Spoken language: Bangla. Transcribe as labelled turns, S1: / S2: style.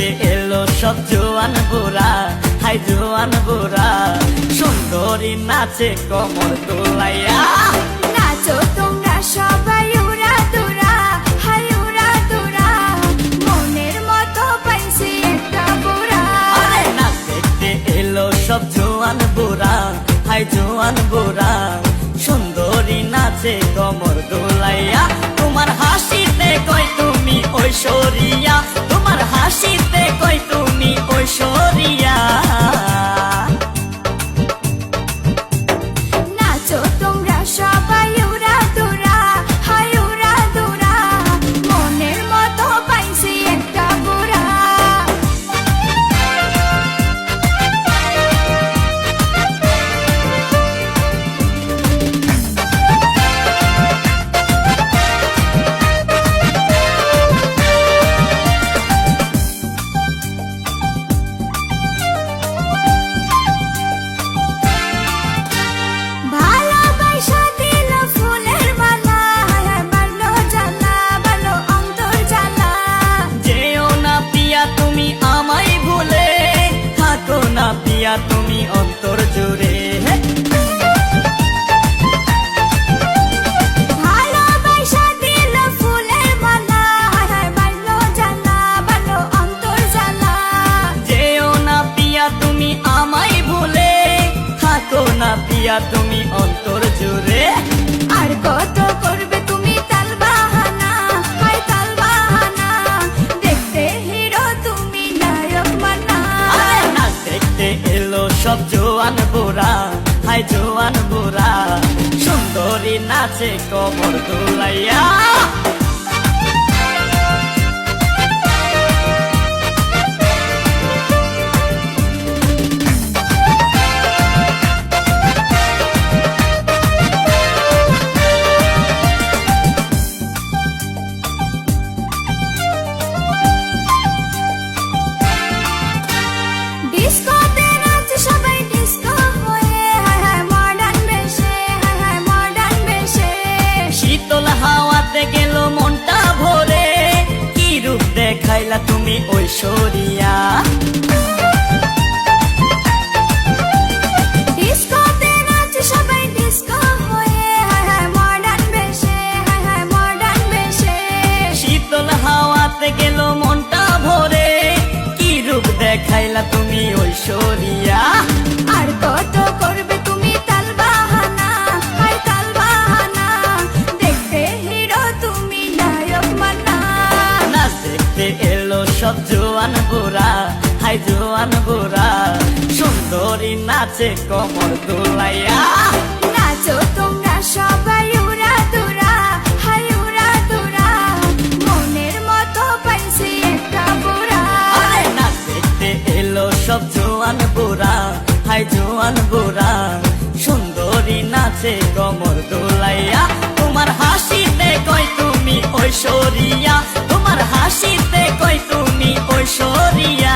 S1: দেখতে এলো সব জোয়ান বুড়া হাই জোয়ান বুড়া। সুন্দরী নাচে কমর দোলাইয়া।
S2: নাচো তোমরা সবাই উড়া দুরা হাই উড়া দুরা। মনের মতো পাইছি একটা বুড়া।
S1: আরে নাচ দেখতে এলো সব জোয়ান হাই জোয়ান সুন্দরী নাচে কমর দোলাইয়া। যেও না পিয়া তুমি আমায় ভুলে থাকো না পিয়া তুমি অন্তর জুড়ে।
S2: আর কত করবে
S1: বুড়া হাই জোয়ান বুড়া সুন্দরী নাচে কবর দোলাইয়া। শীতল ঐশ্বরিয়া গেল মনটা ভরে কি রূপ দেখাইলা তুমি ঐশ্বরিয়া সব জোয়ান বুড়া হাই জোয়ান বুড়া। সুন্দরী নাচে কমর দোলাইয়া।
S2: নাচো তোমরা সবাই উড়া দুরা হাই উড়া দুরা। মনের মতো পাইছি একটা বুড়া।
S1: আরে নাচ দেখতে এলো সব জোয়ান বুড়া হাই জোয়ান বুড়া। সুন্দরী নাচে কমর দোলাইয়া। তোমার হাসিতে কয় তুমি ঐশ্বরিয়া। তোমার হাসিতে ঐশ্বরিয়া